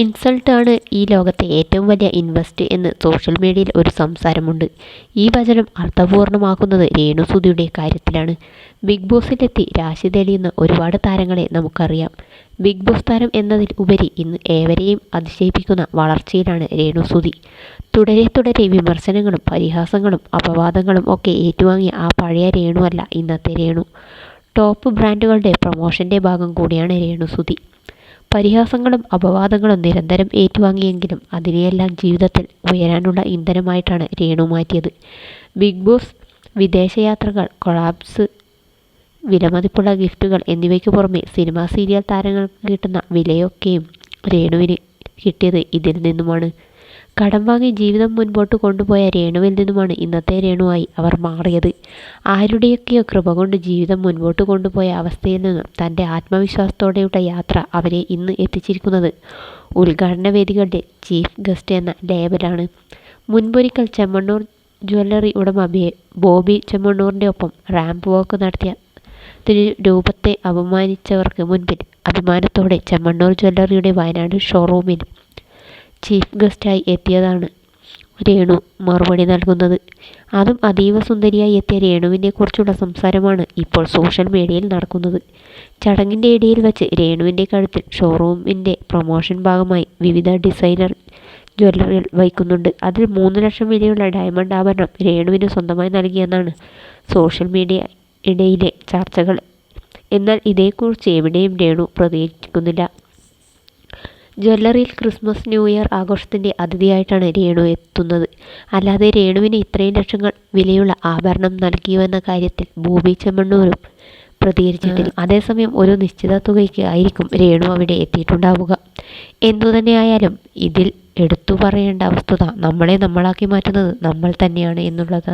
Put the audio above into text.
ഇൻസൾട്ടാണ് ഈ ലോകത്തെ ഏറ്റവും വലിയ ഇൻവെസ്റ്റ് എന്ന് സോഷ്യൽ മീഡിയയിൽ ഒരു സംസാരമുണ്ട്. ഈ വചനം അർത്ഥപൂർണമാക്കുന്നത് രേണുസുതിയുടെ കാര്യത്തിലാണ്. ബിഗ് ബോസിലെത്തി രാശി തെളിയുന്ന ഒരുപാട് താരങ്ങളെ നമുക്കറിയാം. ബിഗ് ബോസ് താരം എന്നതിൽ ഉപരി ഇന്ന് ഏവരെയും അതിശയിപ്പിക്കുന്ന വളർച്ചയിലാണ് രേണുസുതി തുടരെ തുടരെ വിമർശനങ്ങളും പരിഹാസങ്ങളും അപവാദങ്ങളും ഒക്കെ ഏറ്റുവാങ്ങിയ ആ പഴയ രേണു അല്ല ഇന്നത്തെ രേണു. ടോപ്പ് ബ്രാൻഡുകളുടെ പ്രൊമോഷന്റെ ഭാഗം കൂടിയാണ് രേണുസുതി പരിഹാസങ്ങളും അപവാദങ്ങളും നിരന്തരം ഏറ്റുവാങ്ങിയെങ്കിലും അതിനെയെല്ലാം ജീവിതത്തിൽ ഉയരാനുള്ള ഇന്ധനമായിട്ടാണ് രേണു മാറ്റിയത്. ബിഗ് ബോസ് വിദേശയാത്രകൾ കൊളാബ്സ് വിലമതിപ്പുള്ള ഗിഫ്റ്റുകൾ എന്നിവയ്ക്ക് പുറമെ സിനിമാ സീരിയൽ താരങ്ങൾക്ക് കിട്ടുന്ന വിലയൊക്കെയും രേണുവിന് കിട്ടിയത് ഇതിൽ നിന്നുമാണ്. കടം വാങ്ങി ജീവിതം മുൻപോട്ട് കൊണ്ടുപോയ രേണുവിൽ നിന്നുമാണ് ഇന്നത്തെ രേണുവായി അവർ മാറിയത്. ആരുടെയൊക്കെയോ കൃപ കൊണ്ട് ജീവിതം മുൻപോട്ട് കൊണ്ടുപോയ അവസ്ഥയിൽ നിന്നും തന്റെ ആത്മവിശ്വാസത്തോടെയുള്ള യാത്ര അവരെ ഇന്ന് എത്തിച്ചിരിക്കുന്നത്. ഉദ്ഘാടന വേദികളുടെ ചീഫ് ഗസ്റ്റ് എന്ന ലേബലാണ് മുൻപൊരിക്കൽ ചെമ്മണ്ണൂർ ജ്വല്ലറി ഉടമ ബോബി ചെമ്മണ്ണൂറിന്റെ ഒപ്പം റാമ്പ് വാക്ക് നടത്തിയ രൂപത്തെ അപമാനിച്ചവർക്ക് മുൻപിൽ അഭിമാനത്തോടെ ചെമ്മണ്ണൂർ ജ്വല്ലറിയുടെ വയനാട് ഷോറൂമിൽ ചീഫ് ഗസ്റ്റായി എത്തിയതാണ് രേണു മറുപടി നൽകുന്നത്. അതും അതീവ സുന്ദരിയായി എത്തിയ രേണുവിനെ കുറിച്ചുള്ള സംസാരമാണ് ഇപ്പോൾ സോഷ്യൽ മീഡിയയിൽ നടക്കുന്നത്. ചടങ്ങിന്റെ ഇടയിൽ വെച്ച് രേണുവിന്റെ കഴുത്തിൽ ഷോറൂമിന്റെ പ്രൊമോഷൻ ഭാഗമായി വിവിധ ഡിസൈനർ ജ്വല്ലറികൾ വഹിക്കുന്നുണ്ട് അതിൽ മൂന്ന് ലക്ഷം വിലയുള്ള ഡയമണ്ട് ആഭരണം രേണുവിന് സ്വന്തമായി നൽകിയെന്നാണ് സോഷ്യൽ മീഡിയ ഇടയിലെ ചർച്ചകൾ. എന്നാൽ ഇതേക്കുറിച്ച് എവിടെയും രേണു പ്രതികരിക്കുന്നില്ല. ജ്വല്ലറിയിൽ ക്രിസ്മസ് ന്യൂ ഇയർ ആഘോഷത്തിന്റെ അതിഥിയായിട്ടാണ് രേണു എത്തുന്നത്. അല്ലാതെ രേണുവിന് ഇത്രയും ലക്ഷങ്ങൾ വിലയുള്ള ആഭരണം നൽകിയോ എന്ന കാര്യത്തിൽ ഭൂമി ചെമ്മണ്ണൂരും പ്രതികരിച്ചിട്ടില്ല. അതേസമയം ഒരു നിശ്ചിത തുകയ്ക്ക് ആയിരിക്കും രേണു അവിടെ എത്തിയിട്ടുണ്ടാവുക. എന്തുതന്നെയായാലും ഇതിൽ എടുത്തു പറയേണ്ട വസ്തുത നമ്മളെ നമ്മളാക്കി മാറ്റുന്നത് നമ്മൾ തന്നെയാണ് എന്നുള്ളത്.